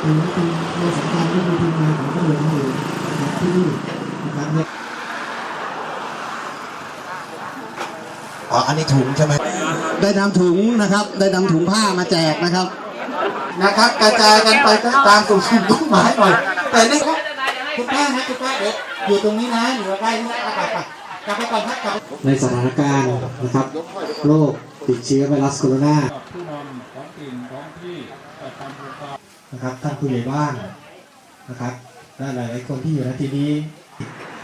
ถือว่าเป็นในสำคัญก็มีทีมงานของตำรวจทางหลวงนะครับที่นี่นะครับเนี่ยอ๋อ อันนี้ถุงใช่ไหมได้นำถุงนะครับ ได้นำถุงผ้ามาแจกนะครับ นะครับ กระจายกันไปตามสู่สุ่มต้นไม้หน่อย แต่นี่ครับคุณป้านะคุณป้าเด็กอยู่ตรงนี้นะอยู่ใกล้นี่นะกลับไปกลับไปก่อนครับกลับไปในสถานการณ์นะครับโรคติดเชื้อไวรัสโคโรนา ผู้นำท้องถิ่นท้องที่จัดทำโครงการ นะครับท่านผู้ใหญ่บ้านนะครับและหลายๆคนที่อยู่ในที่นี้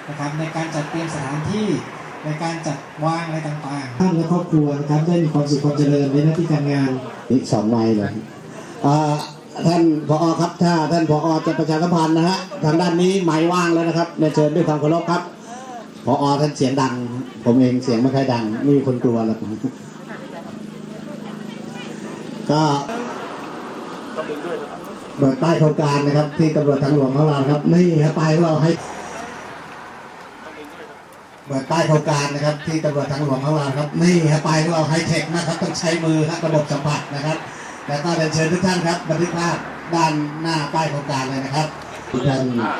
นะครับในการจัดเตรียมสถานที่ในการจัดวางอะไรต่างๆท่านและครอบครัวนะครับได้มีความสุขความเจริญในหน้าที่การงานอีกสองไม้เลยอ่าท่านผอครับถ้าท่านผอจะประชาสัมพันธ์นะฮะทางด้านนี้ไม้ว่างแล้วนะครับเรียนเชิญด้วยความเคารพครับผอท่านเสียงดัง ผมเองเสียงไม่ค่อยดังไม่มีคนกลัวหรอกก็ เปิดป้ายโครงการนะครับ ที่ตำรวจทางหลวงของเราครับนี่ครับป้ายของเราให้เปิดป้ายโครงการนะครับ ที่ตำรวจทางหลวงของเราครับนี่ครับป้ายของเราไฮเทคนะครับต้องใช้มือครับระบบสัมผัสนะครับแล้วก็เรียนเชิญทุกท่านครับบันทึกภาพด้านหน้าป้ายโครงการเลยนะครับทุกท่านนาย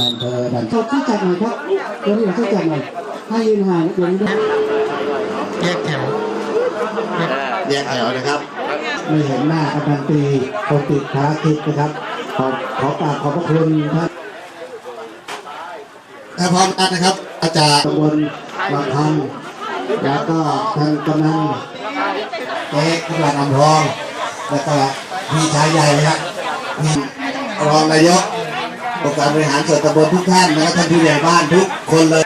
อำเภอดันขอที่จัดหน่อยครับเดี๋ยวนี้ที่จัดหน่อยให้ยืนห่างเดี๋ยวนี้ด้วยแยกแถวแยกแถวนะครับ ไม่เห็นหน้ากำนันตรีคนติดภารกิจนะครับ ขอขอกราบขอบพระคุณท่านถ้าพร้อมกันนะครับ อาจารย์ตำบลบางพันแล้วก็ท่านกำนันเจ๊กำลังอำพองแล้วก็พี่ชายใหญ่นะครับมีรองนายกองค์การบริหารส่วนตำบลทุกท่านนะครับท่านผู้ใหญ่บ้านทุกคนเลย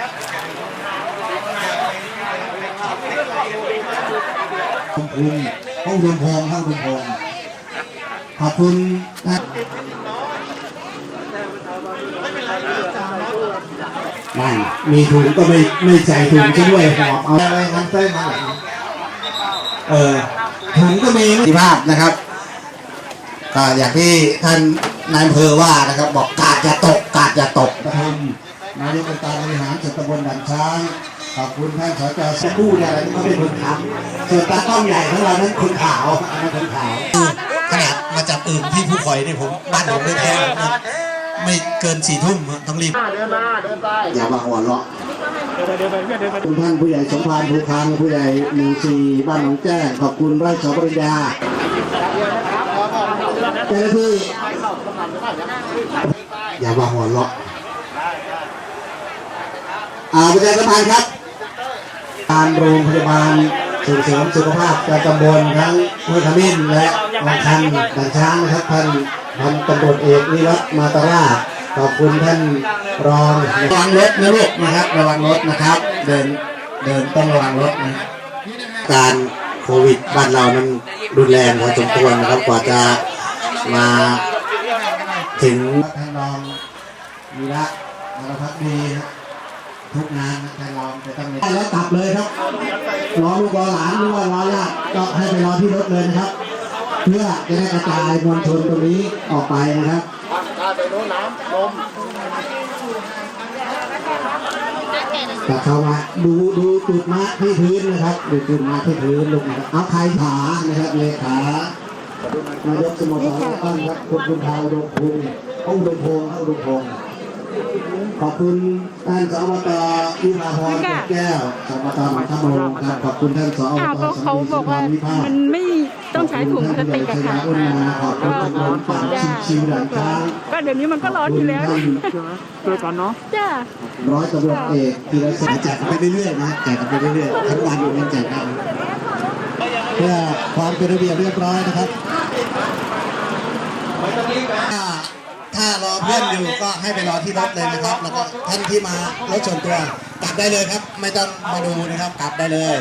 ขอบคุณ ห้องรวมพงห้องรวมพงขอบคุณนะไม่มีถุงก็ไม่ไม่ใส่ถุงซะด้วยหอบเอาอะไรทำเส้นมาหลังเออถุงก็มีสิภาพนะครับก็อย่างที่ท่านนายอำเภอว่านะครับ บอกกาดอย่าตกกาดอย่าตกนะครับนายกองค์การบริหารส่วนตำบลด่านช้าง ขอบคุณท่านสจสกู้เนี่ยอะไรที่เขาเป็นคนทำส่วนตากล้องใหญ่ของเรานั้นคนขาวอันนั้นคนขาวขนาดมาจับอื่นที่ผู้ข่อยนี่ผมบ้านผมไม่แพ้ไม่เกินสี่ทุ่มต้องรีบอย่ามาหัวเราะคุณท่านผู้ใหญ่สมพานภูคังผู้ใหญ่หมู่สี่บ้านหนองแจ้งขอบคุณไร่ชาวปริญญาเจ้าหน้าที่อย่ามาหัวเราะอ่าประชาสัมพันธ์ครับ การโรงพยาบาลส่งเสริมสุขภาพประจำบนทั้งห้วยขมิ้นและบางคันด่านช้างนะครับท่านพันตำรวจเอกนิรัตมาตาราขอบคุณท่านรองระวังรถนะลูกนะครับ ระวังรถนะครับ เดินเดินต้องระวังรถนะการโควิดบ้านเรามันรุนแรงพอสมควรนะครับกว่าจะมาถึงท่านรองวีระนรพักดีนะ ทุกงานนะท่านรองจะต้องมีแล้วกลับเลยครับรอลูกรอหลานหรือว่ารอญาติก็ให้ไปรอที่รถเลยนะครับ เพื่อจะได้กระจายมวลชนตรงนี้ออกไปนะครับแต่เข้ามาดูดูจุดมาที่พื้นนะครับดูจุดมาที่พื้นลูกนะครับเอาใครขานะครับเลขานายกสมสรตั้งครับคุณคุณพาวดงพุงองค์ดงพงองค์ดงพง ขอบคุณท่านสวตวิภาพรเกิดแก้วสวตหนองขามงครับขอบคุณท่านสวอ้าวตก็สันเขาติบสุอกภาว่าพวิภาคมันไม่ต้องใช้ถุงพลาสติกอะค่ะขอบคุณท่านผู้ใหญ่ชนะขอบคุณตำรวจปากชิวๆด่านช้างก็เดี๋ยวนี้มันก็ร้อนอยู่แล้วช่วยกันเนาะจ้าร้อยตำรวจเอกธีรศักดิ์แจกกันไปเรื่อยๆนะแจกกันไปเรื่อยๆทั้งวันอยู่นั่นแจกกันเพื่อความเป็นระเบียบเรียบร้อยนะครับถ้าถ้ารอเพื่อนอยู่ก็ให้ไปรอที่รถเลยนะครับ แล้วก็ท่านที่มารถส่วนตัวกลับได้เลยครับ ไม่ต้องมาดูนะครับ กลับได้เลย